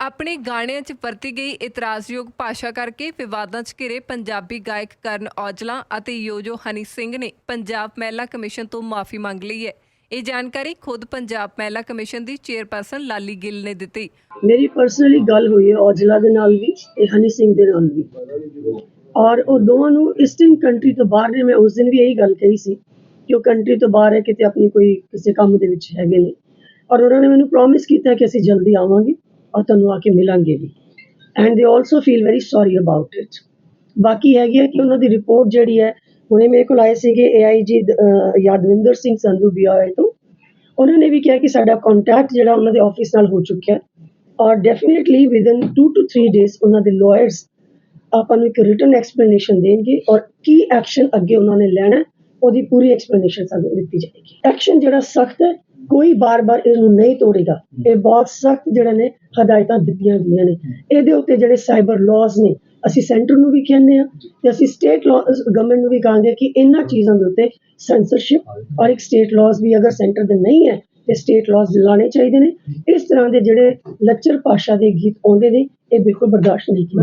ਆਪਣੇ ਗਾਣਿਆਂ 'ਚ ਵਰਤੀ ਗਈ ਇਤਰਾਜ਼ਯੋਗ ਭਾਸ਼ਾ ਕਰਕੇ ਵਿਵਾਦਾਂ 'ਚ ਘਿਰੇ ਪੰਜਾਬੀ ਗਾਇਕ ਕਰਨ ਔਜਲਾ ਅਤੇ ਯੋਜੋ ਹਨੀ ਸਿੰਘ ਨੇ ਪੰਜਾਬ ਮਹਿਲਾ ਕਮਿਸ਼ਨ ਤੋਂ ਮਾਫੀ ਮੰਗ ਲਈ ਹੈ। ਇਹ ਜਾਣਕਾਰੀ ਖੁਦ ਪੰਜਾਬ ਮਹਿਲਾ ਕਮਿਸ਼ਨ ਦੀ ਚੇਅਰਪਰਸਨ ਲਾਲੀ ਗਿੱਲ ਨੇ ਦਿੱਤੀ। ਮੇਰੀ ਪਰਸਨਲੀ ਗੱਲ ਹੋਈ ਹੈ ਔਜਲਾ ਦੇ ਨਾਲ ਵੀ ਤੇ ਹਨੀ ਸਿੰਘ ਦੇ ਨਾਲ ਵੀ। ਔਰ ਉਹ ਦੋਵਾਂ ਨੂੰ ਇਸਟਰਨ ਕੰਟਰੀ ਤੋਂ ਬਾਹਰ ਨੇ, ਮੈਂ ਉਸ ਦਿਨ ਵੀ ਇਹੀ ਗੱਲ ਕਹੀ ਸੀ ਕਿ ਉਹ ਕੰਟਰੀ ਤੋਂ ਬਾਹਰ ਹੈ, ਕਿਤੇ ਆਪਣੀ ਕੋਈ ਕਿਸੇ ਕੰਮ ਦੇ ਵਿੱਚ ਹੈਗੇ ਨੇ। ਔਰ ਉਹਨਾਂ ਨੇ ਮੈਨੂੰ ਪ੍ਰੋਮਿਸ ਕੀਤਾ ਕਿ ਅਸੀਂ ਜਲਦੀ ਆਵਾਂਗੇ। ਔਰ ਤੁਹਾਨੂੰ ਆ ਕੇ ਮਿਲਾਂਗੇ ਵੀ। And they also feel very sorry about it ਬਾਕੀ ਹੈਗੀ ਹੈ ਕਿ ਉਹਨਾਂ ਦੀ ਰਿਪੋਰਟ ਜਿਹੜੀ ਹੈ, ਹੁਣੇ ਮੇਰੇ ਕੋਲ ਆਏ ਸੀਗੇ ਏਆਈਜੀ ਯਾਦਵਿੰਦਰ ਸਿੰਘ ਸੰਧੂ ਬੀਆਈ ਤੋਂ। ਉਹਨਾਂ ਨੇ ਵੀ ਕਿਹਾ ਕਿ ਸਾਡਾ ਕੰਟੈਕਟ ਜਿਹੜਾ ਉਹਨਾਂ ਦੇ ਆਫਿਸ ਨਾਲ ਹੋ ਚੁੱਕਿਆ ਔਰ ਡੈਫੀਨਿਟਲੀ ਵਿਦਨ 2 ਟੂ 3 ਡੇਜ਼ ਉਹਨਾਂ ਦੇ ਲਾਇਰਸ ਆਪਾਂ ਨੂੰ ਇੱਕ ਰਿਟਨ ਐਕਸਪਲੇਨੇਸ਼ਨ ਦੇਣਗੇ ਔਰ ਕੀ ਐਕਸ਼ਨ ਅੱਗੇ ਉਹਨਾਂ ਨੇ ਲੈਣਾ ਉਹਦੀ ਪੂਰੀ ਐਕਸਪਲੇਨੇਸ਼ਨ ਸਾਨੂੰ ਦਿੱਤੀ ਜਾਏਗੀ। ਐਕਸ਼ਨ ਜਿਹੜਾ ਸਖਤ ਹੈ ਕੋਈ ਬਾਰ-ਬਾਰ ਇਹਨੂੰ ਨਹੀਂ ਤੋੜੇਗਾ। ਇਹ ਬਹੁਤ ਸਖਤ ਜਿਹੜੇ ਨੇ ਹਦਾਇਤਾਂ ਦਿੱਤੀਆਂ ਗਈਆਂ ਨੇ। ਇਹਦੇ ਉੱਤੇ ਜਿਹੜੇ ਸਾਈਬਰ ਲਾਜ਼ ਨੇ ਅਸੀਂ ਸੈਂਟਰ ਨੂੰ ਵੀ ਕਹਿੰਦੇ ਆ ਤੇ ਅਸੀਂ ਸਟੇਟ ਗਵਰਨਮੈਂਟ ਨੂੰ ਵੀ ਕਹਾਂਗੇ ਕਿ ਇਹਨਾਂ ਚੀਜ਼ਾਂ ਦੇ ਉੱਤੇ ਸੈਂਸਰਸ਼ਿਪ ਔਰ ਇੱਕ ਸਟੇਟ ਲਾਜ਼ ਵੀ ਅਗਰ ਸੈਂਟਰ ਦੇ ਨਹੀਂ ਹੈ ਤੇ ਸਟੇਟ ਲਾਜ਼ ਲਾਣੇ ਚਾਹੀਦੇ ਨੇ। ਇਸ ਤਰ੍ਹਾਂ ਦੇ ਜਿਹੜੇ ਲੱਚਰ ਭਾਸ਼ਾ ਦੇ ਗੀਤ ਆਉਂਦੇ ਨੇ ਇਹ ਬਿਲਕੁਲ ਬਰਦਾਸ਼ਤ ਨਹੀਂ ਕੀਤੇ